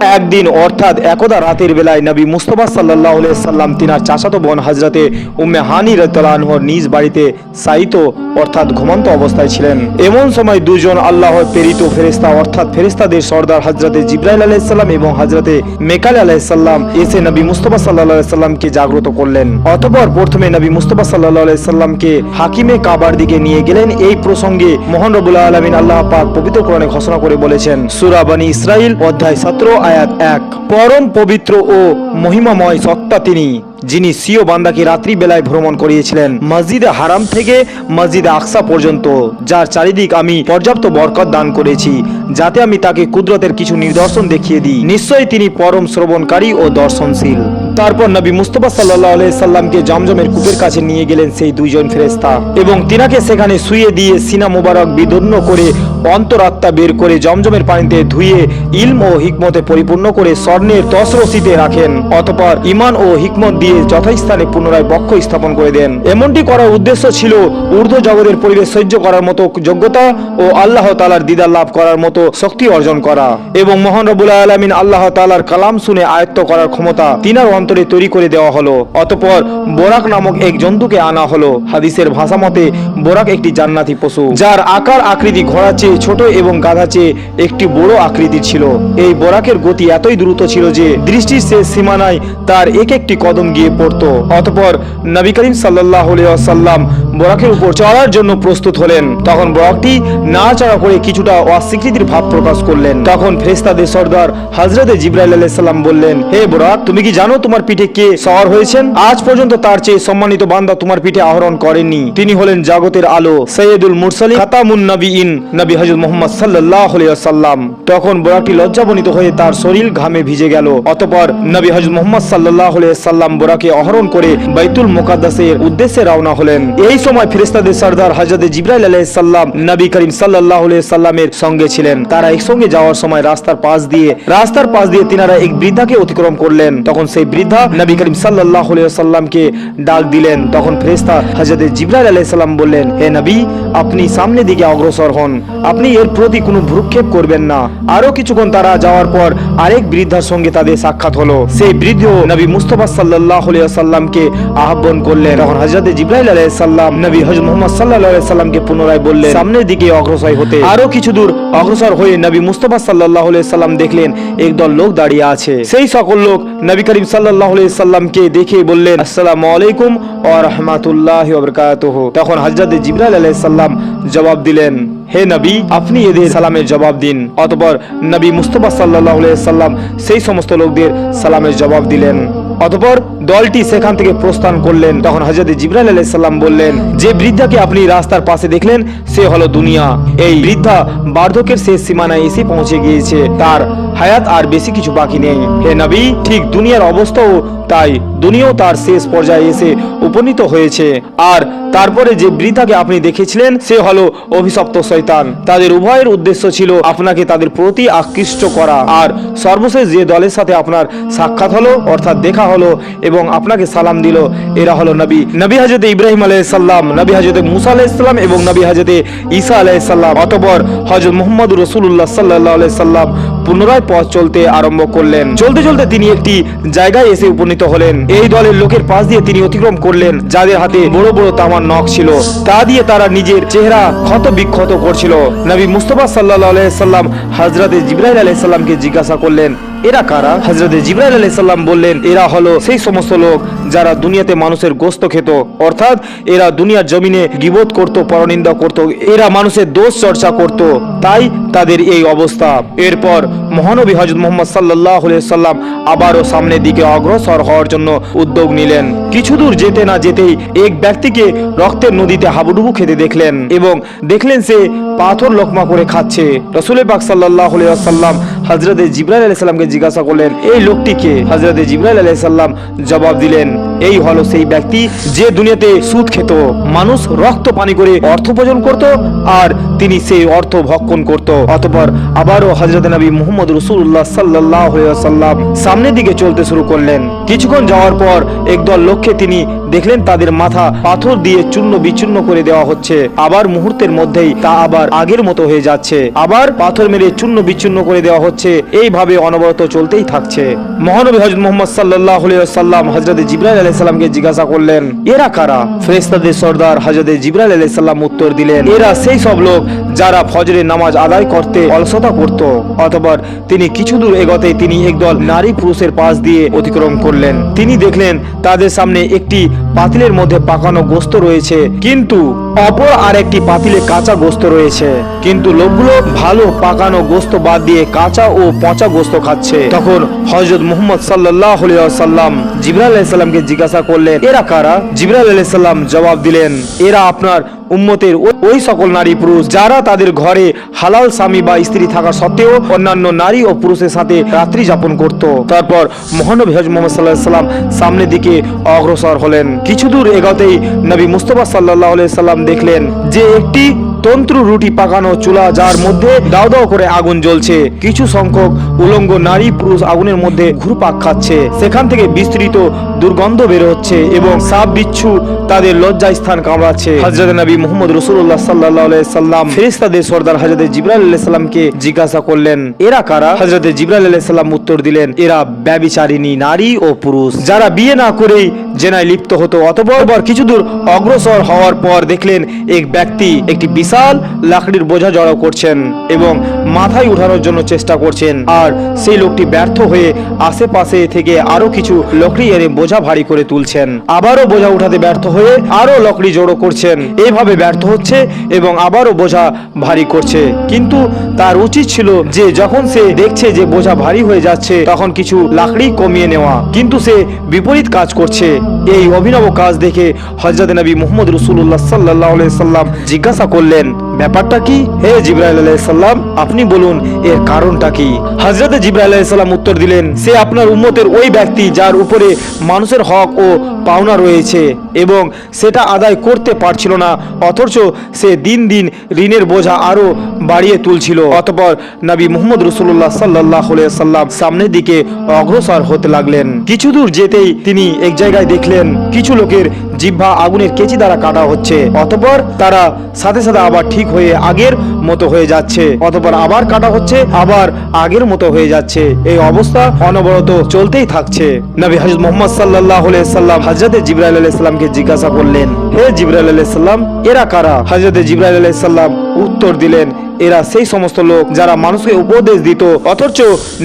একদিন, অর্থাৎ একদা রাতের বেলায় নবী মুস্তফা সাল্লাহ সাল্লাম, তিনার চাচাতো বোন হজরতে উম্মে হানি রতলানহর নিজ বাড়িতে সাইত, অর্থাৎ ঘুমন্ত অবস্থায় ছিলেন। এমন সময় দুজন আল্লাহর প্রেরিত ফেরেস্তা অর্থাৎ ফেরেস্তাদের সর্দার হজরতে জিব্রাইল আলাইসাল্লাম এবং হজরতে মেকাল আলাইসাল্লাম এসে নবী মুস্তফা সাল্লাহ সাল্লামকে জাগ্রত করলেন। অতপর প্রথমে নবী মুস্তফা সাল্লাহ সাল্লামকে হাকিমে কাবার দিকে নিয়ে গেলেন। এই প্রসঙ্গে মোহন রবুল্লাহ আলমিন আল্লাহ পাক পবিত্র কোরআনে ঘোষণা করে বলেছেন সুরাবানী ইসরাইল অধ্যায় সতেরো আয়াত এক। পরম পবিত্র ও মহিমাময় সত্তা তিনি, যিনি সিও বান্দাকে রাত্রিবেলায় ভ্রমণ করিয়েছিলেন মসজিদে হারাম থেকে মসজিদে আকসা পর্যন্ত, যার চারিদিক আমি পর্যাপ্ত বরকত দান করেছি, যাতে আমি তাকে কুদরতের কিছু নিদর্শন দেখিয়ে দিই। নিশ্চয়ই তিনি পরম শ্রবণকারী ও দর্শনশীল। তারপর নবী মুস্তফা সাল্লাহ সাল্লামকে জমজমের কূপের কাছে নিয়ে গেলেন সেই দুইজন ফেরেস্তা এবং তিনাকে সেখানে শুয়ে দিয়ে সিনা মুবারক বিদন্ন করে অন্তরাত্মা বের করে জমজমের পানিতে ধুয়ে ইলম ও হিকমতে পরিপূর্ণ করে স্বর্ণের তসরসিতে রাখেন। অতপর ইমান ও হিকমত দিয়ে যথাস্থানে পুনরায় বক্ষ স্থাপন করে দেন। এমনটি করার উদ্দেশ্য ছিল ঊর্ধ্ব জগতের পরিবেশ সহ্য করার মতো যোগ্যতা ও আল্লাহ তালার দিদার লাভ করার মতো শক্তি অর্জন করা। এবং মোহন রবুল আলমিন আল্লাহ তালার কালাম শুনে আয়ত্ত করার ক্ষমতা তিনার অন্তরে তৈরি করে দেওয়া হলো। অতপর বোরাক নামক এক জন্তুকে আনা হলো। হাদিসের ভাষা মতে, বোরাক একটি জান্নাতি পশু, যার আকার আকৃতি ঘোড়া চেয়ে ছোট এবং গাধা চেয়ে একটি বড় আকৃতির ছিল। এই বোরাকের গতি এতই দ্রুত ছিল যে দৃষ্টির শেষ সীমানায় তার এক একটি কদম গিয়ে পড়তো। অতপর নবী করিম সাল্লাহ সাল্লাম বোরাকের উপর চড়ার জন্য প্রস্তুত হলেন। তখন বোরাকটি না চড়া করে কিছুটা অস্বীকৃতির ভাব প্রকাশ করলেন। তখন ফেরেশতাদের সর্দার হজরত জিব্রাইল আলাইসাল্লাম বললেন, হে বোরাক, তুমি কি জানো তোমার পিঠে কে সওয়ার হয়েছেন? আজ পর্যন্ত তার চেয়ে সম্মানিত বান্দা তোমার পিঠে আহরণ করেননি। তিনি হলেন জগতের আলো, সৈয়দুল মুরসালি খাতামুন নবীন নবী হজরত মোহাম্মদ সাল্লাহ সাল্লাম তখন বোরাকটি লজ্জাবনিত হয়ে তার শরীর ঘামে ভিজে গেল। অতপর নবী হজরত মোহাম্মদ সাল্লাহ সাল্লাম বোরাকে অহরণ করে বাইতুল মোকাদ্দাসের উদ্দেশ্যে রওনা হলেন। এই সময় ফেরেশতাদের সর্দার হজরত জিব্রাইল আলাইহিস সাল্লাম নবী করিম আলাইহি সাল্লামের সঙ্গে ছিলেন। তারা একসঙ্গে যাওয়ার সময় রাস্তার পাশ দিয়ে, রাস্তার পাশ দিয়ে তিনারা এক বৃদ্ধাকে অতিক্রম করলেন। তখন সেই বৃদ্ধা নবী করিম আলাইহি সাল্লামকে ডাক দিলেন। তখন ফেরেশতা হজরত জিব্রাইল আলাইহিস সালাম বললেন, হে নবী, আপনি সামনে দিকে অগ্রসর হন। আপনি এর প্রতি কোনো ভ্রুক্ষেপ করবেন না। আরও কিছুক্ষণ তারা যাওয়ার পর আরেক বৃদ্ধার সঙ্গে তাদের সাক্ষাৎ হলো। সেই বৃদ্ধ নবী মুস্তফা আলাইহি সাল্লামকে আহ্বান করলেন। তখন হযরত জিব্রাইল আলাইহিস সালাম নবী হযরত মুহাম্মদ আলাইহি সাল্লামকে পুনরায় বললেন, সামনের দিকে অগ্রসর হতে। আরও কিছু দূর অগ্রসর হয়ে নবী মুস্তফা আলাইহি সাল্লাম দেখলেন, একদল লোক দাঁড়িয়ে আছে। সেই সকল লোক নবী করিম সাল্লাল্লাহু আলাইহি সাল্লামকে দেখে বললেন, আসসালামু আলাইকুম ওয়া রাহমাতুল্লাহি তখন হযরত জিব্রাইল আলাইহিস সালাম জবাব দিলেন, হে নবী, আপনি এদের সালামের জবাব দিন। অতপর নবী মুস্তফা আলাইহি সাল্লাম সেই সমস্ত লোকদের সালামের জবাব দিলেন। অতপর দলটি সেখান থেকে প্রস্থান করলেন। তখন হজরত জিব্রাইল আলাইহিস সালাম বললেন, যে বৃদ্ধাকে আপনি রাস্তার পাশে দেখলেন, সে হলো দুনিয়া। এই বৃদ্ধা বার্ধক্যের শেষ সীমানায় এসে পৌঁছে গিয়েছে। তার হায়াত আর বেশি কিছু বাকি নেই। হে নবী, ঠিক দুনিয়ার অবস্থাও তাই, দুনিয়াও তার শেষ পর্যায়ে এসে উপনীত হয়েছে। আর তারপরে যে বৃথাকে আপনি দেখেছিলেন, সে হলো অভিশপ্ত শৈতান তাদের উভয়ের উদ্দেশ্য ছিল আপনাকে তাদের প্রতি আকৃষ্ট করা। আর সর্বশেষ যে দলের সাথে আপনার সাক্ষাৎ হলো, অর্থাৎ দেখা হলো এবং আপনাকে সালাম দিল, এরা হলো নবী। নবী হাজরত ইব্রাহিম আলাইসাল্লাম নবী হাজরত মুসা আলাইসাল্লাম এবং নবী হাজরত ঈসা আলাইসাল্লাম অতপর হজরত মোহাম্মদ রসুল্লাহ সাল্লাহ আলাইসাল্লাম পুনরায় পথ চলতে আরম্ভ করলেন। চলতে চলতে তিনি একটি জায়গায় এসে উপনীত হলেন। এই দলের লোকের পাশ দিয়ে তিনি অতিক্রম করলেন, যাদের হাতে বড় বড় তামার নখ ছিল। তা দিয়ে তারা নিজের চেহারা ক্ষত বিক্ষত করছিল। নবী মুস্তফা সাল্লাহ আলাইসাল্লাম হাজরাতে জিব্রাহিল আলাইসাল্লামকে জিজ্ঞাসা করলেন এরা কারা? হজরত জিব্রাইল আলাইসাল্লাম বললেন, এরা হলো সেই সমস্ত লোক যারা দুনিয়াতে মানুষের গোস্ত খেত। অর্থাৎ এরা দুনিয়ার জমিনে গিবোধ করত, পরনিন্দা করত, এরা মানুষের দোষ চর্চা করত। তাই তাদের এই অবস্থা। এরপর মহানবী হজরত মোহাম্মদ সাল্লাহ সাল্লাম আবারও সামনের দিকে অগ্রসর হওয়ার জন্য উদ্যোগ নিলেন। কিছু দূর যেতে না যেতেই এক ব্যক্তিকে রক্তের নদীতে হাবুডুবু খেতে দেখলেন এবং দেখলেন সে পাথর লোকমা করে খাচ্ছে। রসুল পাক সাল্লাহ সাল্লাম হজরত জিব্রাইল আলাইসাল্লামকে জিজ্ঞাসা করলেন এই লোকটিকে হজরত জিব্রাইল আলাইসাল্লাম জবাব দিলেন এই হলো সেই ব্যক্তি যে দুনিয়াতে সুদ খেত, মানুষ রক্ত পানি করে অর্থ উপার্জন করত আর তিনি সেই অর্থ ভক্ষণ করত। অতপর আবারও হজরত নবী মুহাম্মদ রসুল্লাহ সাল্লাহ সাল্লাম সামনের দিকে চলতে শুরু করলেন। কিছুক্ষণ যাওয়ার পর একদল লোককে তিনি দেখলেন তাদের মাথা পাথর দিয়ে চূর্ণ বিচূর্ণ করে দেওয়া হচ্ছে। আবার মুহূর্তের মধ্যেই তা আবার আগের মতো হয়ে যাচ্ছে। আবার পাথর মেরে চূর্ণ বিচূর্ণ করে দেওয়া হচ্ছে। এইভাবে অনবরত চলতেই থাকছে। মহানবী হজরত মোহাম্মদ সাল্লাহ সাল্লাম হজরত জিব্রাইল আলাইহিস সালামকে জিজ্ঞাসা করলেন, এরা কারা? ফেরেশতাদের সর্দার হজরত জিব্রাইল আলাইহিস সালাম উত্তর দিলেন, এরা সেই সব লোক যারা ফজরের নামাজ আদায় করতে অলসতা করত, অতঃপর তিনি কিছু দূর এগোতে তিনি একদল নারী পুরুষের পাশ দিয়ে অতিক্রম করলেন। তিনি দেখলেন তাদের সামনে একটি পাতিলের মধ্যে পাকানো গোস্ত রয়েছে, কিন্তু অপর আর একটি পাতিলে কাঁচা গোস্ত রয়েছে। কিন্তু লোকগুলো ভালো পাকানো গোস্ত বাদ দিয়ে কাঁচা ও পচা গোস্ত খাচ্ছে। তখন হজরত মোহাম্মদ সাল্লাহ সাল্লাম জিবরাল আলাইসাল্লামকে জিজ্ঞাসা করলেন, এরা কারা? জিবরাল আলাইসাল্লাম জবাব দিলেন, এরা আপনার উম্মতের ওই- সকল নারী পুরুষ যারা তাদের ঘরে হালাল স্বামী বা স্ত্রী থাকা সত্ত্বেও অন্যান্য নারী ও পুরুষের সাথে রাত্রি যাপন করত। তারপর মহানবী হজ মোহাম্মদ সাল্লাহ সাল্লাম সামনের দিকে অগ্রসর হলেন। কিছু দূর এগোতেই নবী মুস্তফা সাল্লাহ সাল্লাম দেখলেন যে একটি তন্ত্র রুটি পাকানো চুলা যার মধ্যে দাও দাও করে আগুন জ্বলছে। কিছু সংখ্যক উলঙ্গ নারী পুরুষ আগুনের মধ্যে ঘুরপাক খাচ্ছে। সেখান থেকে বিস্তৃত দুর্গন্ধ বের হচ্ছে এবং সাপ, বিচ্ছু তাদের লজ্জা স্থান কামড়াচ্ছে। হজরত নবী মোহাম্মদ রসুল্লাহ সাল্লাহ সাল্লাম ফেরিস্তাদের সর্দার হজরত জিব্রাইল আলাইহিস সালামকে জিজ্ঞাসা করলেন, এরা কারা? হজরত জিব্রাইল আলাইহিস সালাম উত্তর দিলেন, এরা ব্যবিচারিণী নারী ও পুরুষ। যারা বিয়ে না করেই জেনায় লিপ্ত হতো অতপরপর কিছু দূর অগ্রসর হওয়ার পর দেখলেন এক ব্যক্তি একটি বিশাল লাকড়ির বোঝা জড়ো করছেন এবং মাথায় উঠানোর জন্য চেষ্টা করছেন। আর সেই লোকটি ব্যর্থ হয়ে আশেপাশে থেকে আরও কিছু লকড়ি এনে বোঝা ভারী করে তুলছেন। আবারও বোঝা উঠাতে ব্যর্থ হয়ে আরও লকড়ি জড়ো করছেন। এইভাবে ব্যর্থ হচ্ছে এবং আবারও বোঝা ভারী করছে। কিন্তু তার উচিত ছিল যে যখন সে দেখছে যে বোঝা ভারী হয়ে যাচ্ছে, তখন কিছু লাকড়ি কমিয়ে নেওয়া। কিন্তু সে বিপরীত কাজ করছে। এই অভিনব কাজ দেখে হজরত নবী মোহাম্মদ রসুল্লাহ সাল্লাহ সাল্লাম জিজ্ঞাসা করলেন ব্যাপারটা কি? হে জিব্রাইল আলাইসাল্লাম আপনি বলুন, এর কারণটা কি? হজরত জিব্রাইল আলাইসাল্লাম উত্তর দিলেন, সে আপনার উম্মতের ওই ব্যক্তি যার উপরে মানুষের হক ও পাওনা রয়েছে এবং সেটা আদায় করতে পারছিল না, অথচ সে দিন দিন ঋণের বোঝা আরও বাড়িয়ে তুলছিল। অতপর নবী মুহাম্মদ রসুল্লাহ সাল্লাহ সাল্লাম সামনের দিকে অগ্রসর হতে লাগলেন। কিছু দূর যেতেই তিনি এক জায়গায় দেখলেন, কিছু লোকের জিহ্বা আগুনের কেচি দ্বারা কাটা হচ্ছে। অতপর তারা সাথে সাথে আবার ঠিক হয়ে আগের মতো হয়ে যাচ্ছে। অতপর আবার কাটা হচ্ছে, আবার আগের মতো হয়ে যাচ্ছে। এই অবস্থা অনবরত চলতেই থাকছে। নবী হজরত মোহাম্মদ সাল্লাহ সাল্লাম হাজরতে জিব্রাইল আলাইসাল্লামকে জিজ্ঞাসা করলেন, হে জিব্রাইল আলাইসাল্লাম এরা কারা? হাজরতে জিব্রাইল আলাইসাল্লাম উত্তর দিলেন, এরা সেই সমস্ত লোক যারা মানুষকে উপদেশ দিত, অথচ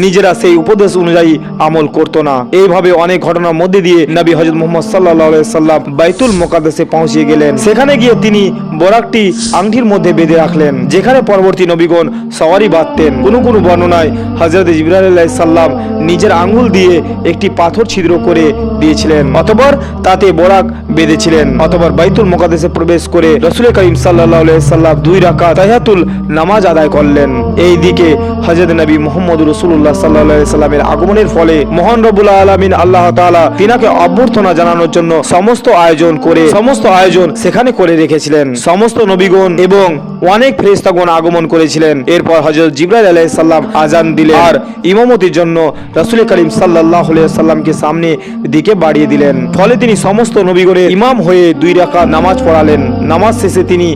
নিজেরা সেই উপদেশ অনুযায়ী আমল করত না। এইভাবে অনেক ঘটনার মধ্যে দিয়ে নবী হজরত মোহাম্মদ সাল্লাহ সাল্লাম বাইতুল মোকাদ্দেসে পৌঁছে গেলেন। সেখানে গিয়ে তিনি বরাকটি আংটির মধ্যে বেঁধে রাখলেন, যেখানে পরবর্তী নবীগণ সওয়ারি বাঁধতেন। কোনো কোনো বর্ণনায় হজরত জিবরাইল সাল্লাম নিজের আঙ্গুল দিয়ে একটি পাথর ছিদ্র করে দিয়েছিলেন, অতপর তাতে বরাক বেঁধেছিলেন। অথবা বাইতুল মোকাদেশে প্রবেশ করে রসুল করিম সাল্লাহ সাল্লাম দুই রাখা তাহিয়াতুল নামাজ আদায় করলেন। এই দিকে হজরত নবী মোহাম্মদ রসুল্লাহ সাল্লাহ সাল্লামের আগমনের ফলে মহান রবুল্লাহ আলমিন আল্লাহ তাআলা তিনাকে অভ্যর্থনা জানানোর জন্য সমস্ত আয়োজন করে, সমস্ত আয়োজন সেখানে করে রেখেছিলেন। সমস্ত নবীগণ এবং অনেক ফেরেশতাগণ আগমন করেছিলেন। এরপর হজরত জিব্রাইল আলাইহিস সালাম আজান দিলেন আর ইমামতির জন্য রাসূল করিম আলাইহি সাল্লামকে সামনে দিকে বাড়িয়ে দিলেন। ফলে তিনি সমস্ত নবীগণের ইমাম হয়ে দুই রাকাত নামাজ পড়ালেন। নামাজ শেষে তিনি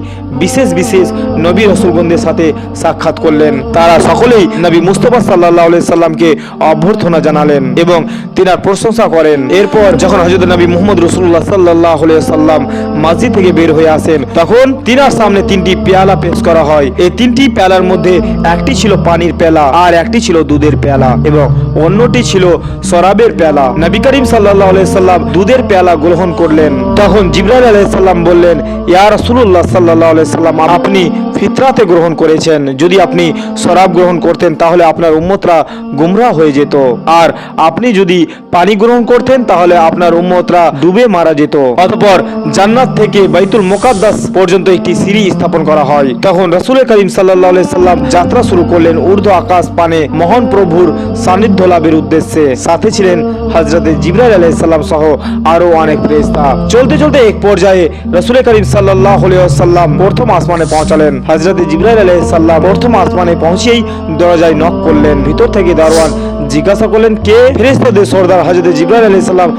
বিশেষ বিশেষ নবী রসুলগণদের সাথে সাক্ষাৎ করলেন। তারা সকলেই নবী মুস্তফা সাল্লাহ সাল্লামকে অভ্যর্থনা জানালেন এবং তিনার প্রশংসা করেন। এরপর যখন হজরত নবী মুহাম্মদ রসুল্লাহ সাল্লাহ সাল্লাম মসজিদ থেকে বের হয়ে আসেন, তখন তিনার সামনে তিনটি পেয়ালা পেশ করা হয়। এই তিনটি পেয়ালার মধ্যে একটি ছিল পানির পেলা আর একটি ছিল দুধের পেলা এবং অন্যটি ছিল শরাবের পেলা নবী করিম সাল্লাহ সাল্লাম দুধের পেয়ালা গ্রহণ করলেন। তখন জিব্রাইল আলাইসাল্লাম বললেন, ইয়া রাসূলুল্লাহ সাল্লাহ সাল্লাম, আপনি ফিতরাতে গ্রহণ করেছেন। যদি আপনি শরাব গ্রহণ করতেন, তাহলে আপনার উম্মতরা গুমরা হয়ে যেত। আর আপনি যদি পানি গ্রহণ করতেন, তাহলে আপনার উম্মতরা ডুবে মারা যেত। অতঃপর জান্নাত থেকে বাইতুল মোকাদ্দাস পর্যন্ত একটি সিঁড়ি স্থাপন করা হয়। তখন রসুল করিম সাল্লাহ সাল্লাম যাত্রা শুরু করলেন ঊর্ধ্ব আকাশ পানে মহান প্রভুর সান্নিধ্য লাভের উদ্দেশ্যে। সাথে ছিলেন হজরত জিবরাইল আলাইসাল্লাম সহ আরও অনেক ফেরেশতা। চলতে চলতে এক পর্যায়ে রসুল করিম সাল্লাহ সাল্লাম প্রথম আসমানে পৌঁছালেন। হজরত জিবরাইল আলাইসাল্লাম প্রথম আসমানে পৌঁছেই দরজায় নক করলেন। ভিতর থেকে দারোয়ান জিজ্ঞাসা করলেন, কে? ফেরেস্তাদের সর্দার হাজরত জিব্রাইল আলাইহিস সালাম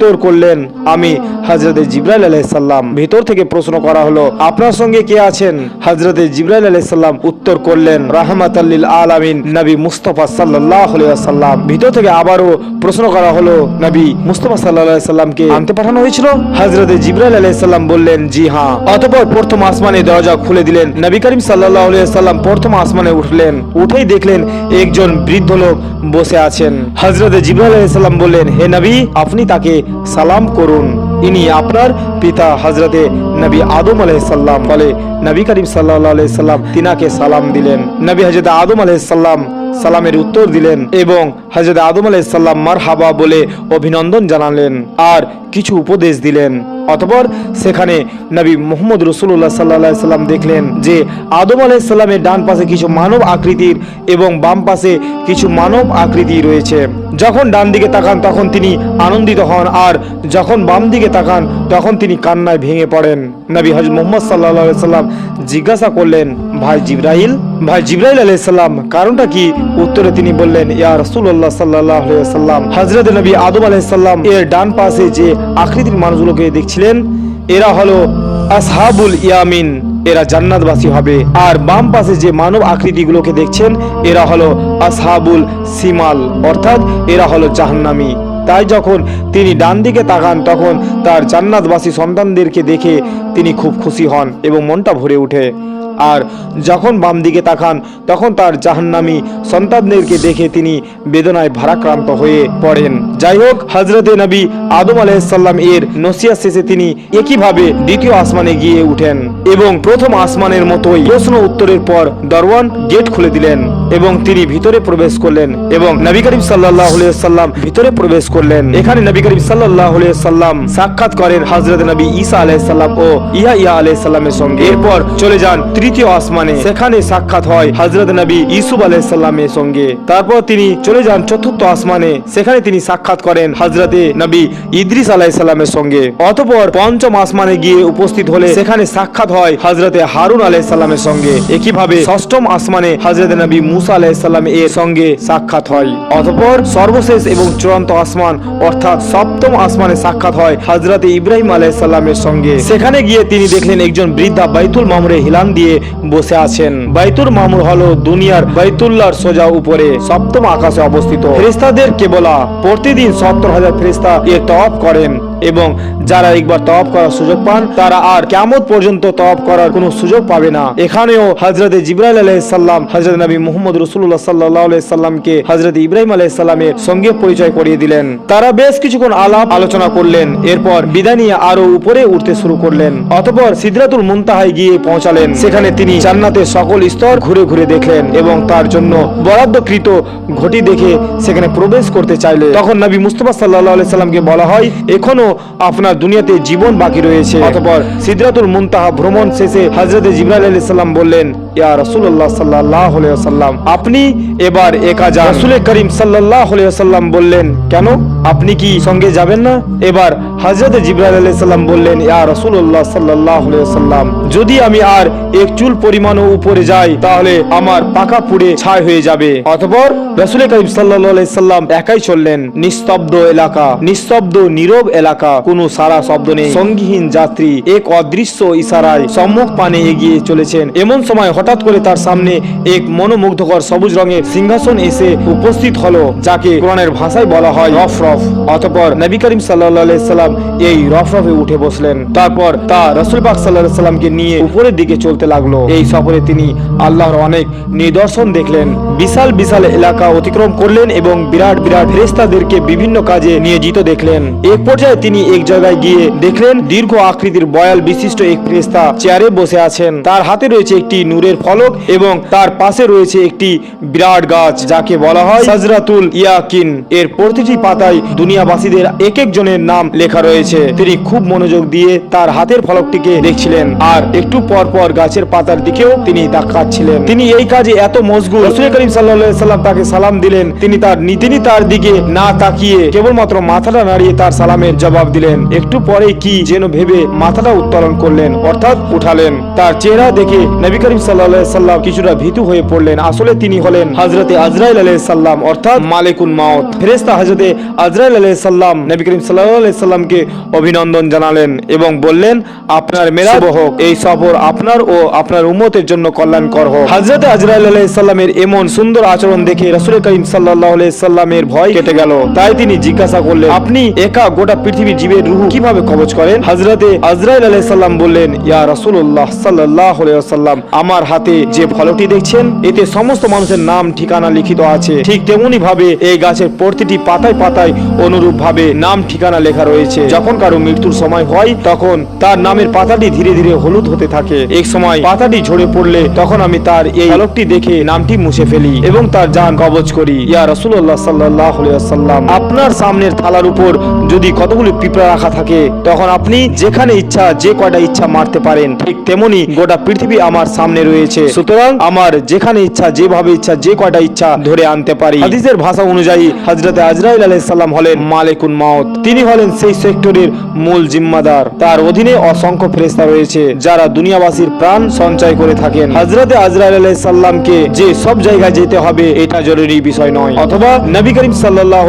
উত্তর করলেন, আমি হজরত জিব্রাইল আলাইহিস সালাম। ভিতর থেকে প্রশ্ন করা হলো, আপনার সঙ্গে কে আছেন? হজরত জিব্রাইল আলাইহিস সালাম উত্তর করলেন রাহমাতাল্লিল আলামিন, নবী মুস্তাফা সাল্লাল্লাহু আলাইহি ওয়াসাল্লাম। ভিতর থেকে আবারও প্রশ্ন করা হলো, নবী মুস্তফা আলাইহি সাল্লামকে আনতে পাঠানো হয়েছিল? হজরত জিব্রাইল আলাইহিস সালাম বললেন, জি হ্যাঁ। অতঃপর প্রথম আসমানে দরজা খুলে দিলেন, নবী করিম আলাইহি সাল্লাম প্রথম আসমানে উঠলেন, উঠেই দেখলেন একজন বৃদ্ধ লোক বসে আছেন। হজরত জিব্রাইল আলাইহিস সালাম বললেন, হে নবী, আপনি তাকে সালাম করুন। ইনি আপনার পিতা হজরতে নবী আদম আলাইসাল্লাম বলে নবী করিম সাল্লাহ আলাইসাল্লাম তিনাকে সালাম দিলেন। নবী হজরত আদম আলাইসাল্লাম সালাম সালামের উত্তর দিলেন এবং হজরত আদম আলাইসাল্লাম মার হাবা বলে অভিনন্দন জানালেন আর কিছু উপদেশ দিলেন। অতপর সেখানে নবী মোহাম্মদ রসুল্লাহ সাল্লা সাল্লাম দেখলেন যে আদম আলাইসাল্লামের ডান পাশে কিছু মানব আকৃতির এবং বাম পাশে কিছু মানব আকৃতি রয়েছে। যখন ডান দিকে তাকান, তখন তিনি আনন্দিত হন আর যখন বাম দিকে তাকান, তখন তিনি কান্নায় ভেঙে পড়েন। নবী হজ মোহাম্মদ সাল্লা সাল্লাম জিজ্ঞাসা করলেন ভাই জিব্রাহিল ভাই জিব্রাইল আলাইসাল্লাম কারণটা কি? উত্তরে তিনি বললেন, ইয়া রসুল্লাহ সাল্লাহ সাল্লাম হজরত নবী আদম আলাইসাল্লাম এর ডান পাশে যে আকৃতির মানুষগুলোকে দেখছিলেন, এরা হলো আসহাবুল ইয়ামিন, এরা জান্নাতবাসী হবে। আর বাম পাশে যে মানব আকৃতিগুলোকে দেখছেন, এরা হলো আসহাবুল সিমাল, অর্থাৎ এরা হলো জাহান্নামী। তাই যখন তিনি ডান দিকে তাকান, তখন তার জান্নাতবাসী সন্তানদেরকে দেখে তিনি খুব খুশি হন এবং মনটা ভরে ওঠে। আর যখন বাম দিকে তাকান, তখন তার জাহান্নামী সন্তানদেরকে দেখে তিনি বেদনায় ভারাক্রান্ত হয়ে পড়েন। যাই হোক হজরতে নবী আদম আলাইসাল্লাম এর নসিয়া শেষে তিনি একইভাবে দ্বিতীয় আসমানে গিয়ে উঠেন এবং প্রথম আসমানের মতোই প্রশ্ন উত্তরের পর দরওয়ান গেট খুলে দিলেন এবং তিনি ভিতরে প্রবেশ করলেন এবং নবী করিম সাল্লাহ সাল্লাম ভিতরে প্রবেশ করলেন। এখানে নবী করিম সাল্লাহ সাল্লাম সাক্ষাৎ করেন হজরত নবী ঈসা আলাইসাল্লাম ও ইয়া ইয়া আলাইসাল্লামের সঙ্গে। এরপর চলে যান তৃতীয় আসমানে সেখানে সাক্ষাৎ হয় হজরত নবী ইসুফ আলাইসাল্লামের সঙ্গে। তারপর তিনি চলে যান চতুর্থ আসমানে, সেখানে তিনি সাক্ষাৎ করেন হজরতে নবী ইদ্রিস আলাইসাল্লামের সঙ্গে। অতপর পঞ্চম আসমানে গিয়ে উপস্থিত হলে সেখানে সাক্ষাৎ হয় হজরতে হারুন আলাইসাল্লামের সঙ্গে। একইভাবে ষষ্ঠম আসমানে হজরত নবী মুসা আলাইসাল্লাম এর সঙ্গে সাক্ষাৎ হয়। অতপর সর্বশেষ এবং চূড়ান্ত আসমান অর্থাৎ সপ্তম আসমানে সাক্ষাৎ হয় হজরত ইব্রাহিম আলাইসাল্লামের সঙ্গে। সেখানে গিয়ে তিনি দেখলেন একজন বৃদ্ধা বাইতুল মামুরে হিলান দিয়ে বসে আছেন। বাইতুল মামুর হলো দুনিয়ার বাইতুল্লার সোজা উপরে, সপ্তম আকাশে অবস্থিত। ফেরিস্তাদের কেবলা প্রতিদিন সত্তর হাজার ফেরিস্তা এ টপ করেন। এবং যারা একবার তওয়াফ করার সুযোগ পান, তারা আর কেমন পর্যন্ত তওয়াফ করার কোনো সুযোগ পাবে না। এখানেও হজরত জিব্রাইল আলাইসাল্লাম হজরত নবী মোহাম্মদ রসুল্লাহ সাল্লাহ সাল্লামকে হজরত ইব্রাহিম আলাইসাল্লামের সঙ্গে পরিচয় করিয়ে দিলেন। তারা বেশ কিছুক্ষণ আলাপ আলোচনা করলেন, এরপর বিদায় নিয়ে আরও উপরে উঠতে শুরু করলেন। অতপর সিদ্ধাতুল মুনতাহায় গিয়ে পৌঁছালেন। সেখানে তিনি জান্নাতের সকল স্তর ঘুরে ঘুরে দেখলেন এবং তার জন্য বরাদ্দকৃত ঘটি দেখে সেখানে প্রবেশ করতে চাইলে তখন নবী মুস্তফা সাল্লাহ সাল্লামকে বলা হয়, এখনও আপনার দুনিয়াতে জীবন বাকি রয়েছে। অতপর সিদ্ধাতুল মুনতাহা ভ্রমণ শেষে হজরত জিব্রাইল আলাইহিস সালাম বললেন ইয়া রাসূলুল্লাহ সাল্লাল্লাহু আলাইহি ওয়াসাল্লাম আপনি এবার একা যান। রাসূল করিম সাল্লাল্লাহু আলাইহি ওয়াসাল্লাম বললেন কেন? আপনি কি সঙ্গে যাবেন না? এবার হযরত জিব্রাইল আলাইহিস সালাম বললেন ইয়া রাসূলুল্লাহ সাল্লাল্লাহু আলাইহি ওয়াসাল্লাম যদি আমি আর এক চুল পরিমাণও উপরে যাই তাহলে আমার পাকা পুড়ে ছাই হয়ে যাবে। অতঃপর রাসূল করিম আলাইহি সাল্লাম একাই চললেন নিস্তব্ধ এলাকা নিস্তব্ধ নীরব এলাকা। কোনো সারা শব্দ নেই। সঙ্গীহীন যাত্রী এক অদৃশ্য ইশারায় সম্মুখ পানে এগিয়ে চলেছেন। এমন সময় হঠাৎ করে তার সামনে এক মনোমুগ্ধকর সবুজ রঙের সিংহাসন এসে উপস্থিত হলো, যাকে কোরআনের ভাষায় বলা হয় রফ রফ। অতপর নবী করিম সাল্লাম এই রফ রফে উঠে বসলেন। তারপর তা রসুল পাক সাল্লাহ সাল্লামকে নিয়ে উপরের দিকে চলতে লাগল। এই সফরে তিনি আল্লাহর অনেক নিদর্শন দেখলেন। বিশাল বিশাল এলাকা অতিক্রম করলেন এবং বিরাট বিরাট ফেরেস্তাদেরকে বিভিন্ন কাজে নিয়োজিত দেখলেন। এক পর্যায়ে তিনি এক জায়গায় গিয়ে দেখলেন দীর্ঘ আকৃতির বয়াল বিশিষ্ট এক ফেরেশতা চেয়ারে বসে আছেন। তার হাতে রয়েছে একটি নূরের ফলক এবং তার পাশে রয়েছে একটি বিরাট গাছ, যাকে বলা হয় সাজরাতুল ইয়াকিন। এর প্রতিটি পাতায় দুনিয়াবাসীদের এক একজনের নাম লেখা রয়েছে। তিনি খুব মনোযোগ দিয়ে তার হাতের ফলকটিকে দেখছিলেন আর একটু পর পর গাছের পাতার দিকেও তিনি তাকাচ্ছিলেন। তিনি এই কাজে এত মশগুল। রসুল করিম সাল্লাহ সাল্লাম তাকে সালাম দিলেন। তিনি তার তিনি তার দিকে না তাকিয়ে কেবলমাত্র মাথাটা নাড়িয়ে তার সালামের জবাব দিলেন একটু পরে কি যেন ভেবে মাথাটা উত্তোলন করলেন অর্থাৎ উঠালেন। তার চেহারা দেখে নবী করিম সাল্লাহ সাল্লাম কিছুটা ভীতু হয়ে পড়লেন। আসলে তিনি হলেন হজরতে আজরাইল আলাহ সাল্লাম অর্থাৎ মালিকুল মাউত। ফেরেস্তা হজরতে আজরাইল আলাহ সাল্লাম নবী করিম সাল্লাহ সাল্লামকে অভিনন্দন জানালেন এবং বললেন আপনার মেরাব হোক। এই সফর আপনার ও আপনার উম্মতের জন্য কল্যাণকর হোক। হজরতে আজরাইল আলাহ সাল্লামের এমন সুন্দর আচরণ দেখে রসুল করিম সাল্লাহ সাল্লামের ভয় কেটে গেল। তাই তিনি জিজ্ঞাসা করলেন আপনি একা গোটা পৃথিবীর জীবের রুহু কীভাবে কবজ করেন? হজরতে আজরাইল আলাহ সাল্লাম বললেন, ইয়া রসুল্লাহ সাল্লাহ সাল্লাম আমার হাতে যে ফলকটি দেখছেন, এতে সমস্ত মানুষের নাম, ঠিকানা লিখিত আছে। ঠিক তেমনি ভাবে এই গাছের প্রতিটি পাতায় পাতায় অনুরূপ ভাবে নাম, ঠিকানা লেখা রয়েছে। যখন কারও মৃত্যুর সময় হয়, তখন তার নামের পাতাটি ধীরে ধীরে হলুদ হতে থাকে। এক সময় পাতাটি ঝরে পড়লে, তখন আমি তার এই ফলকটি দেখে নামটি মুছে ফেলি এবং তার যান কবজ করি। ইয়া রসুল্লাহ সাল্লাহ সাল্লাম আপনার সামনের থালার উপর যদি কতগুলি পিঁপড়া রাখা থাকে, তখন আপনি যেখানে ইচ্ছা, যে কয়টা ইচ্ছা মারতে পারেন, ঠিক তেমনি গোটা পৃথিবী আমার সামনে রয়েছে। সুতরাং আমার যেখানে ইচ্ছা, যেভাবে ইচ্ছা, যে কয়টা ইচ্ছা ধরে আনতে পারি। হাদিসের ভাষা অনুযায়ী হজরতে আজরাইল আলাইহিস সালাম হলেন মালিকুন মাউত। তিনি হলেন সেই সেক্টরের মূল জিম্মাদার। তার অধীনে অসংখ্য ফেরেশতা রয়েছে, যারা দুনিয়াবাসীর প্রাণ সঞ্চয় করে থাকেন। হজরতে আজরাইল আলাইহিস সালামকে যে সব জায়গায় যেতে হবে, এটা জরুরি বিষয় নয়। অথবা নবী করিম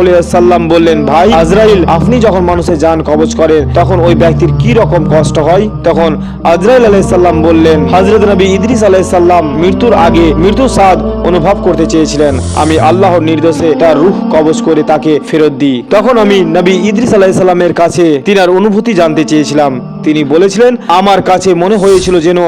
আলাইহি সাল্লাম বললেন, ভাই আজরাইল, আপনি যখন মানুষের জান কবজ করেন তখন ওই ব্যক্তির কি রকম কষ্ট হয়? তখন আজরাইল আলাইসাল্লাম বললেন হজরত নবী ইদ্রিস আলাইসাল্লাম মৃত্যুর আগে মৃত্যু সাদ অনুভব করতে চেয়েছিলেন। আমি আল্লাহর নির্দেশে তার রুহ কবজ করে তাকে ফেরত দিই। তখন আমি নবী ইদ্রিস আলাইসাল্লামের কাছে তিনার অনুভূতি জানতে চেয়েছিলাম। তিনি বলেছিলেন, আমার কাছে মনে হয়েছিল যেন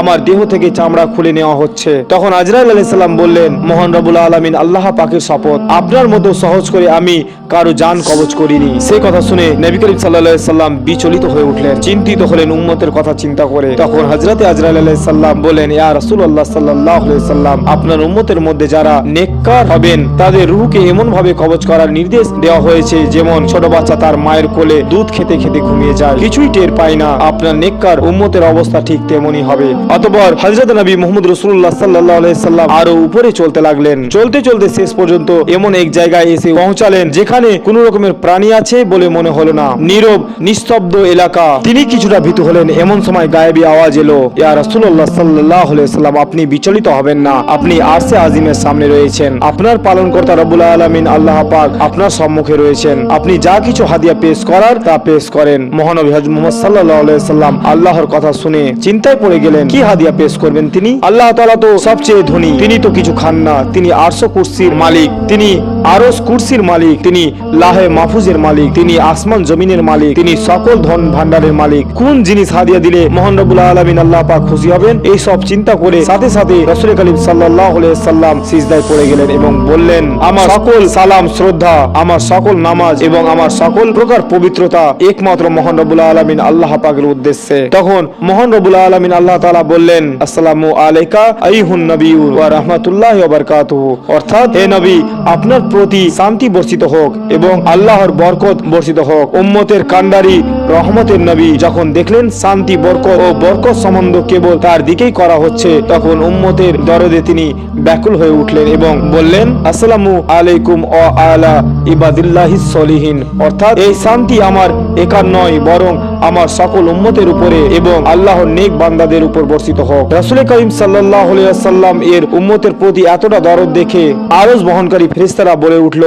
আমার দেহ থেকে চামড়া খুলে নেওয়া হচ্ছে। তখন আজরাইল আলাইহিস সালাম বললেন, মোহন রবুল আলমিন, আল্লাহ পাকের শপথ। আপনার মতো সহজ করে আমি কারও জান কবচ করিনি। সে কথা শুনে নবী করিম সাল্লাহ সাল্লাম বিচলিত হয়ে উঠলেন, চিন্তিত হলেন, উম্মতের কথা চিন্তা করে। তখন হজরতে আজরাইল আলাইহিস সাল্লাম বলেন ইয়া রাসূলুল্লাহ আল্লাহ আলাইহি সাল্লাম, আপনার উম্মতের মধ্যে যারা নেককার হবেন, তাদের রূহকে এমন ভাবে কবজ করার নির্দেশ দেওয়া হয়েছে, যেমন ছোট বাচ্চা তার মায়ের কোলে দুধ খেতে খেতে ঘুমিয়ে যায়। কিছুই টের পায় না। আপনার নেককার উম্মতের অবস্থা ঠিক তেমনই হবে। অতঃপর হযরত নবী মুহাম্মদ আলাইহি সাল্লাম আরও উপরে চলতে লাগলেন। চলতে চলতে শেষ পর্যন্ত এমন এক জায়গায় এসে পৌঁছালেন যেখানে কোনো রকমের প্রাণী আছে বলে মনে হলো না। নীরব, নিস্তব্ধ এলাকা। তিনি কিছুটা ভীত হলেন। এমন সময় গায়েবী আওয়াজ এলো, ইয়া রাসূলুল্লাহ সাল্লাল্লাহু আলাইহি সাল্লাম, আপনি বিচলিত হবেন না। আপনি আরশে আজিমের সামনে রয়েছেন। আপনার পালনকর্তা রব্বুল আলামিন আল্লাহ পাক আপনার সম্মুখে রয়েছেন। আপনি যা কিছু হাদিয়া পেশ করার তা পেশ করেন। মহানবী হযরত মুহাম্মদ সাল্লাল্লাহু সাল্লাম আল্লাহর কথা শুনে চিন্তায় পড়ে গেলেন, কি হাদিয়া পেশ করবেন তিনি? আল্লাহ তাআলা তো সবচেয়ে ধনী, তিনি তো কিছু খান না, তিনি আরশ কুরসির মালিক, তিনি আরশ কুরসির মালিক, তিনি লাহে মাহফুজের মালিক, তিনি আসমান জমিনের মালিক, তিনি সকল ধন ভান্ডারের মালিক। কোন জিনিস হাদিয়া দিলে মহান রব্বুল আলামিন আল্লাহ পাক খুশি হবেন? এই সব চিন্তা করে সাথে সাথে রাসূল করিম সাল্লাল্লাহু আলাইহি সাল্লাম সিজদায় পড়ে গেলেন এবং বললেন, আমার সকল সালাম, শ্রদ্ধা, আমার সকল নামাজ এবং আমার সকল প্রকার পবিত্রতা একমাত্র মহান রব্বুল আলামিন আল্লাহ পাকের উদ্দেশ্যে। তখন মহান রব্বুল আলামিন আল্লাহ তাআলা বললেন, আসসালামু আলাইকা আইহুন নবিয়্যু ওয়া রাহমাতুল্লাহি অর্থাৎ, হে নবী, আপনার প্রতি শান্তি বর্ষিত হোক এবং আল্লাহর বরকত বর্ষিত হোক। উম্মতের কান্ডারি রহমতের নবী যখন দেখলেন শান্তি, বরকত ও বরকত সম্বন্ধ কেবল তার দিকেই করা হচ্ছে, তখন উম্মতের দরদে তিনি ব্যাকুল হয়ে উঠলেন এবং বললেন, আসসালামু আলাইকুম ও আলা ইবাদিল্লাহি সলিহিন। অর্থাৎ, এই শান্তি আমার একার নয়, বরং আমার সকল উম্মতের উপরে এবং আল্লাহর নেক বান্দাদের উপর বর্ষিত হোক। রাসূল করিম আলাইহি সাল্লাম এর উম্মতের প্রতি এতটা দরদ দেখে আরজ বহনকারী ফেরেশতারা বলে উঠল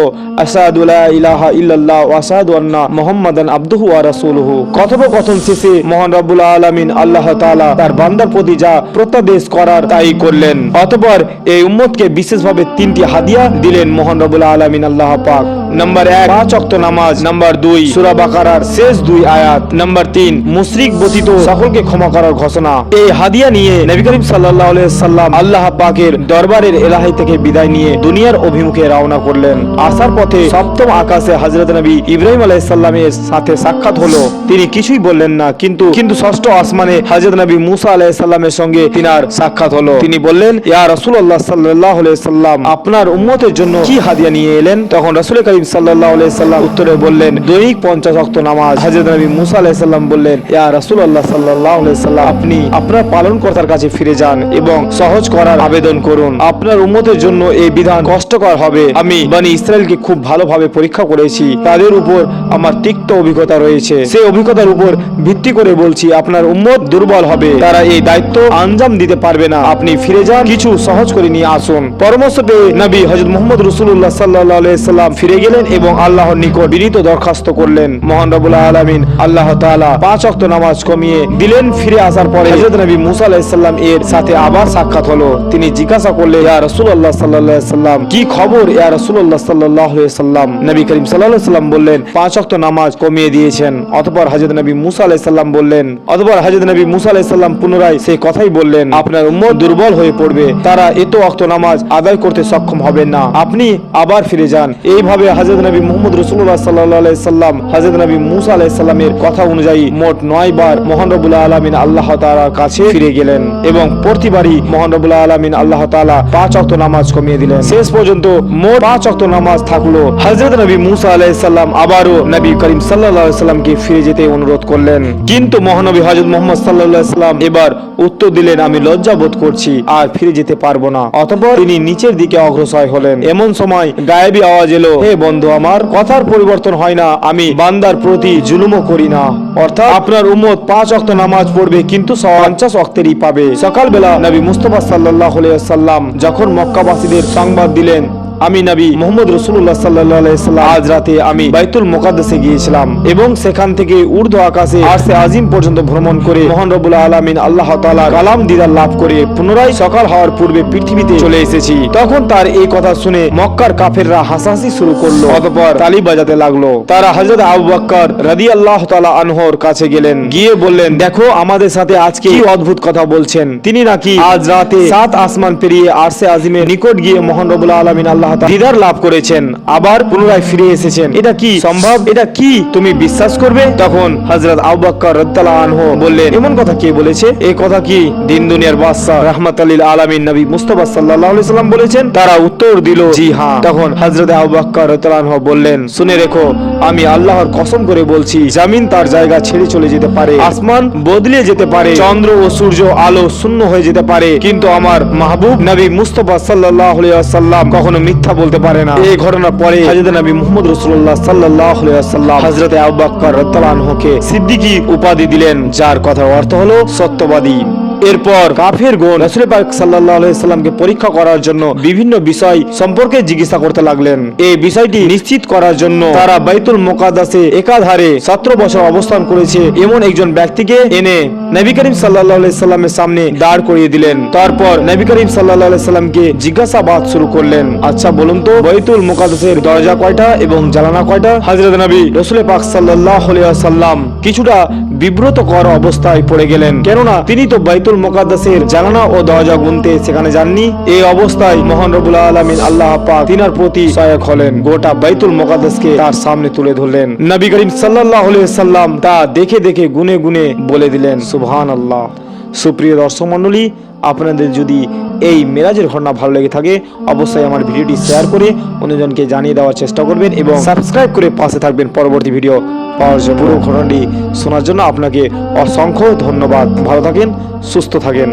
লা ইলাহা ইল্লাল্লাহ আশহাদু আন্না মুহাম্মাদান আবদুহু ওয়া রাসূলুহু। কথোপকথন শেষে মহান রব্বুল আলামিন আল্লাহ তাআলা তার বান্দার প্রতি যা প্রত্যাদেশ করার তাই করলেন। অতঃপর এই উম্মতকে বিশেষভাবে তিনটি হাদিয়া দিলেন মহান রব্বুল আলামিন আল্লাহ পাক। নাম্বার এক পাঁচ অক্ত নামাজ। নাম্বার দুই সুরা বাকারার শেষ দুই আয়াত। নাম্বার তিন মুশরিক ব্যতীত সকলকে ক্ষমা করার ঘোষণা। এই হাদিয়া নিয়ে নবী করিম আলাইহি সাল্লাম আল্লাহ পাকের দরবারের এলাহি থেকে বিদায় নিয়ে দুনিয়ার অভিমুখে রওনা করলেন। আসার পথে সপ্তম আকাশে হযরত নবী ইব্রাহিম আলাইহিস সালামের সাথে সাক্ষাৎ হলো। তিনি কিছুই বললেন না কিন্তু কিন্তু ষষ্ঠ আসমানে হযরত নবী মুসা আলাইহিস সালামের সঙ্গে তিনার সাক্ষাৎ হলো। তিনি বললেন ইয়া রাসূলুল্লাহ সাল্লাল্লাহু আলাইহি সাল্লাম আপনার উম্মতের জন্য কি হাদিয়া নিয়ে এলেন? তখন রাসূল করিম আলাইহি সাল্লাম উত্তরে বললেন, দৈনিক 50 ওয়াক্ত নামাজ। হযরত নবী মুসা আলাইহিস সালাম বললেন, ইয়া সাল্লাল্লাহু আলাইহি সাল্লাম, আপনি আপনার পালনকর্তার কাছে ফিরে যান এবং সহজ করার আবেদন করুন। আপনার উম্মতের জন্য এই বিধান কষ্টকর হবে। আমি বনি ইসরায়েলকে খুব ভালোভাবে পরীক্ষা করেছি। তাদের উপর আমার তিক্ত অভিজ্ঞতা রয়েছে। সেই অভিজ্ঞতার উপর ভিত্তি করে বলছি, আপনার উম্মত দুর্বল হবে। তারা এই দায়িত্ব আঞ্জাম দিতে পারবে না। আপনি ফিরে যান, কিছু সহজ করে নিয়ে আসুন। পরামর্শ পেয়ে নবী হজরত মোহাম্মদ রসুল্লাহ সাল্লাহ সাল্লাম ফিরে গেলেন এবং আল্লাহর নিকট বিনীত দরখাস্ত করলেন। মোহন রবুল্লাহ আলমিন আল্লাহ তাআলা পাঁচ অক্ত নামাজ কমিয়ে দিলেন, ফিরে আসার পরে হজরত নবী মুসা আলাইসাল্লাম এর সাথে আবার সাক্ষাৎ হলো। তিনি জিজ্ঞাসা করলেন, ইয়া রসুল্লাহ সাল্লাহ সাল্লাম, কি খবর? ইয়া রসুল্লাহ সাল্লাহ সাল্লাম। নবী করিম সাল্লাহ সাল্লাম বললেন, পাঁচ অক্ত নামাজ কমিয়ে দিয়েছেন। অতপর হজরত নবী মুসা আলাইসাল্লাম বললেন, অতপর হজরত নবী মুসা আলাইসাল্লাম পুনরায় সেই কথাই বললেন, আপনার উম্মত দুর্বল হয়ে পড়বে। তারা এত অক্ত নামাজ আদায় করতে সক্ষম হবেন না। আপনি আবার ফিরে যান। এইভাবে হজরত নবী মোহাম্মদ রসুল্লাহ সাল্লাহ সাল্লাম, হজরত নবী মুসা আলাইসাল্লামের কথা অনুযায়ী মোট নয় বার মোহন রবুল্লাহ আলমিন আল্লাহ তালার কাছে ফিরে গেলেন এবং প্রতিবারই মোহন রবুল্লাহ আলমিন আল্লাহ তালা পাঁচ অক্ত নামাজ কমিয়ে দিলেন। শেষ পর্যন্ত মোট পাঁচ অক্ত নামাজ থাকল হজরত নবী মুসা আলাইসাল্লাম আবারও নবী করিম সাল্লাহ সাল্লামকে ফিরে যেতে অনুরোধ করলেন। কিন্তু মহানবী হজরত মোহাম্মদ সাল্লাহ সাল্লাম এবার উত্তর দিলেন, আমি লজ্জা বোধ করছি, আর ফিরে যেতে পারব না। অতঃপর তিনি নিচের দিকে অগ্রসর হলেন। এমন সময় গায়েবী আওয়াজ এলো, হে বন্ধু, আমার কথার পরিবর্তন হয় না। আমি বান্দার প্রতি জুলুমও করি না। অর্থাৎ আপনার উম্মত পাঁচ অক্ত নামাজ পড়বে, কিন্তু পঞ্চাশ অক্তেরই পাবে। সকালবেলা নবী মুস্তফা সাল্লাহ সাল্লাম যখন মক্কাবাসীদের সংবাদ দিলেন আমি নবী মোহাম্মদ রসুল্লাহ সাল্লাম। আজ রাতে আমি বাইতুল মোকাদ্দেসে গিয়েছিলাম এবং সেখান থেকে উর্দু আকাশে আরসে আজিম পর্যন্ত ভ্রমণ করে মোহন রবুল্লাহ আলমিন আল্লাহ তালা কালাম দিদার লাভ করে পুনরায় সকাল হওয়ার পূর্বে পৃথিবীতে চলে এসেছি। তখন তার এই কথা শুনে মক্কার কাফেররা হাসাহাসি শুরু করল। অতপর তালি বাজাতে লাগল। তারা হজরত আবু বক্কর রাদি আল্লাহ তালা আনহর কাছে গেলেন। গিয়ে বললেন, দেখো, আমাদের সাথে আজকে কি অদ্ভুত কথা বলছেন। তিনি নাকি আজ রাতে সাত আসমান পেরিয়ে আরসে আজিমের নিকট গিয়ে মোহন রবুল্লাহ আলমিন আল্লাহ দিদার লাভ করেছেন আবার পুনরায় ফিরে এসেছেন। এটা কি? সম্ভব? এটা কি? তুমি বিশ্বাস করবে? তখন হজরত আবু বকর রাদিয়াল্লাহু বললেন এমন কথা কে বলেছে? এই কথা কি? দিন দুনিয়ার বাদশা রাহমাত আলিল আলামিন নবী মুস্তাফা আলাইহি সাল্লাম বলেছেন তারা উত্তর দিল জি হ্যাঁ তখন হজরত আবু বকর রাদিয়াল্লাহু বললেন শুনে রেখো আমি আল্লাহর কসম করে বলছি জামিন তার জায়গা ছেড়ে চলে যেতে পারে আসমান বদলে যেতে পারে চন্দ্র ও সূর্য আলো শূন্য হয়ে যেতে পারে কিন্তু আমার মাহবুব নবী মুস্তফা সাল্লাল্লাহু আলাইহি ওয়াসাল্লাম কখনো মিথ্যা বলতে পারে না। এই ঘটনার পরে হযরত নবী মুহাম্মদ রাসূলুল্লাহ সাল্লাল্লাহু আলাইহি ওয়াসাল্লাম হযরত আবু বকর রাদিয়াল্লাহু আনহুকে সিদ্দিকী উপাধি দিলেন, যার কথার অর্থ হলো সত্যবাদী। এরপর কাফের গোন রাসূল পাক সাল্লাল্লাহু আলাইহি সাল্লামকে পরীক্ষা করার জন্য বিভিন্ন বিষয় সম্পর্কে জিজ্ঞাসা করতে লাগলেন। এই বিষয়টি নিশ্চিত করার জন্য তারা বাইতুল মুকাদ্দাসে একাধারে 17 বছর অবস্থান করেছে। এমন একজন ব্যক্তিকে এনে নবী করিম সাল্লাল্লাহু আলাইহি সাল্লামের সামনে দাঁড় করিয়ে দিলেন। তারপর নবী করিম সাল্লাল্লাহু আলাইহি সাল্লামকে জিজ্ঞাসাবাদ শুরু করলেন। আচ্ছা বলুন তো বাইতুল মুকাদ্দাসের দরজা কয়টা এবং জানালা কয়টা? হযরত নবী রাসূল পাক সাল্লাল্লাহু আলাইহি সাল্লাম কিছুটা বিব্রতকর অবস্থায় পড়ে গেলেন। কেননা তিনি তো বাইতুল মোকাদ্দাসের জানানা ও দরজা গুনতে সেখানে যাননি। এই অবস্থায় মহান রবুল আলমিন আল্লাহ পাক তিনার প্রতি সহায়ক হলেন। গোটা বাইতুল মোকাদ্দাসকে তার সামনে তুলে ধরলেন। নবী করিম সাল্লাহ সাল্লাম তা দেখে দেখে গুনে গুনে বলে দিলেন সুবহান আল্লাহ সুপ্রিয় দর্শক মণ্ডলী, আপনাদের যদি এই মেরাজের ঘটনা ভালো লেগে থাকে, অবশ্যই আমার ভিডিওটি শেয়ার করে অন্যজনকে জানিয়ে দেওয়ার চেষ্টা করবেন এবং সাবস্ক্রাইব করে পাশে থাকবেন পরবর্তী ভিডিও পাওয়ার জন্য। পুরো ঘটনাটি শোনার জন্য আপনাকে অসংখ্য ধন্যবাদ। ভালো থাকেন, সুস্থ থাকেন।